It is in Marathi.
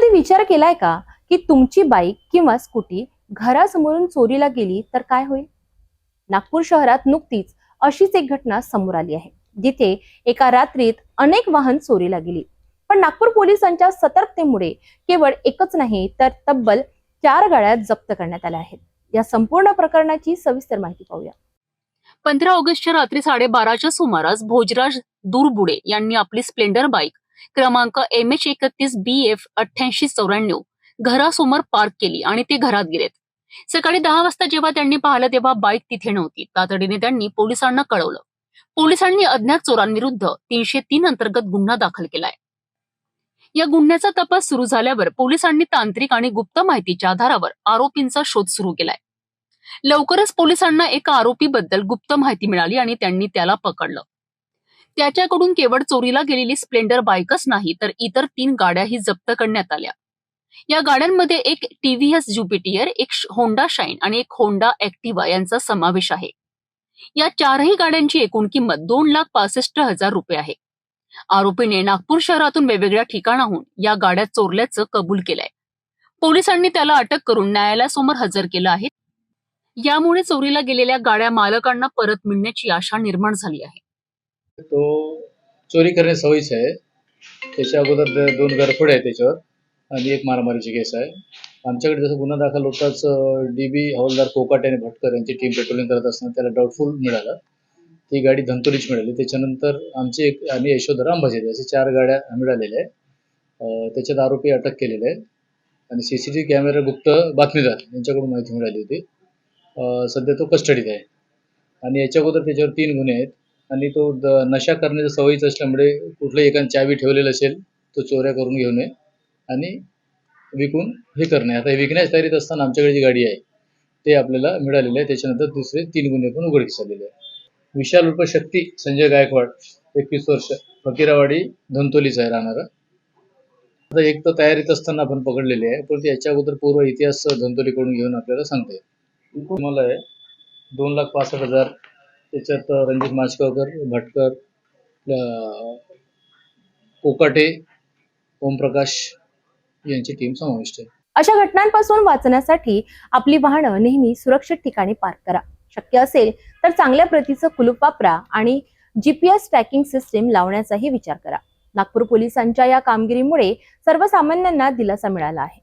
कधी विचार केलाय का की तुमची बाईक किंवा स्कूटी घरासमोरून चोरीला गेली तर काय होईल? नागपूर शहरात नुकतीच अशीच एक घटना समोर आली आहे जिथे एका रात्रीत अनेक वाहन चोरीला गेली. पण नागपूर पोलिसांच्या सतर्कतेमुळे केवळ एकच नाही तर तब्बल चार गाड्या जप्त करण्यात आल्या आहेत. या संपूर्ण प्रकरणाची सविस्तर माहिती पाहूया. पंधरा ऑगस्टच्या रात्री साडेबाराच्या सुमारास भोजराज दुरबुडे यांनी आपली स्प्लेंडर बाईक क्रमांक एम एच एकतीस बी एफ अठ्ठ्याऐंशी चौऱ्याण्णव. घरासमोर पार्क केली आणि ते घरात गेलेत. सकाळी दहा वाजता जेव्हा त्यांनी पाहिलं तेव्हा बाईक तिथे नव्हती. तातडीने त्यांनी पोलिसांना कळवलं. पोलिसांनी अज्ञात चोरांविरुद्ध तीनशे तीन अंतर्गत गुन्हा दाखल केलाय. या गुन्ह्याचा तपास सुरू झाल्यावर पोलिसांनी तांत्रिक आणि गुप्त माहितीच्या आधारावर आरोपींचा शोध सुरू केलाय. लवकरच पोलिसांना एका आरोपीबद्दल गुप्त माहिती मिळाली आणि त्यांनी त्याला पकडलं. त्याच्याकडून केवळ चोरीला गेलेली स्प्लेंडर बाईकच नाही तर इतर तीन गाड्याही जप्त करण्यात आल्या. या गाड्यांमध्ये एक टीव्हीएस ज्युपिटियर एक होंडा शाईन आणि एक होंडा ऍक्टिवा यांचा समावेश आहे. या चारही गाड्यांची एकूण किंमत दोन लाख पासष्ट हजार रुपये आहे. आरोपीने नागपूर शहरातून वेगवेगळ्या ठिकाणाहून या गाड्या चोरल्याचं कबूल केलंय. पोलिसांनी त्याला अटक करून न्यायालयासमोर हजर केलं आहे. यामुळे चोरीला गेलेल्या गाड्या मालकांना परत मिळण्याची आशा निर्माण झाली आहे. तो चोरी करणे सवयीच आहे. त्याच्या अगोदर दोन गरफोडे आहेत त्याच्यावर आणि एक मारामारीची केस आहे. आमच्याकडे जसं गुन्हा दाखल होताच डी बी हवालदार कोकाटे आणि भटकर यांची टीम पेट्रोलिंग करत असताना त्याला डाऊटफुल मिळालं. ती गाडी धंतोलीची मिळाली. त्याच्यानंतर आमची एक आणि यशोधरा अंबाजी असे चार गाड्या मिळालेल्या आहेत. त्याच्यात आरोपी अटक केलेले आहेत आणि C C T V camera गुप्त बातमीदार यांच्याकडून माहिती मिळाली होती. सध्या तो कस्टडीत आहे. आणि याच्या अगोदर त्याच्यावर तीन गुन्हे आहेत. आणि तो द नशा करण्याच्या सवयीचा असल्यामुळे कुठलंही एकाने चावी ठेवलेलं असेल तो चोऱ्या करून घेऊ नये आणि विकून हे करणे. आता हे विकण्याच्या तयारीत असताना आमच्याकडे जी गाडी आहे ते आपल्याला मिळालेलं आहे. त्याच्यानंतर दुसरे तीन गुन्हे पण उघडकीस आलेले आहे विशाल उर्फ शक्ती संजय गायकवाड एकवीस वर्ष. फकीरावाडी धंतोलीचा आहे राहणारा. आता एक तर तयारीत असताना आपण पकडलेले आहे. पण याच्या अगोदर पूर्व इतिहास धंतोलीकडून घेऊन आपल्याला सांगता येईल. तुम्हाला आहे दोन लाख पासष्ट हजार त्याच्यात रणजित माशगावकर भटकर कोकाटे ओमप्रकाश यांची टीम समाविष्ट आहे. अशा घटनांपासून वाचण्यासाठी आपली वाहनं नेहमी सुरक्षित ठिकाणी पार्क करा. शक्य असेल तर चांगल्या प्रतीचं कुलूप वापरा आणि जीपीएस ट्रॅकिंग सिस्टीम लावण्याचाही विचार करा. नागपूर पोलिसांच्या या कामगिरीमुळे सर्वसामान्यांना दिलासा मिळाला आहे.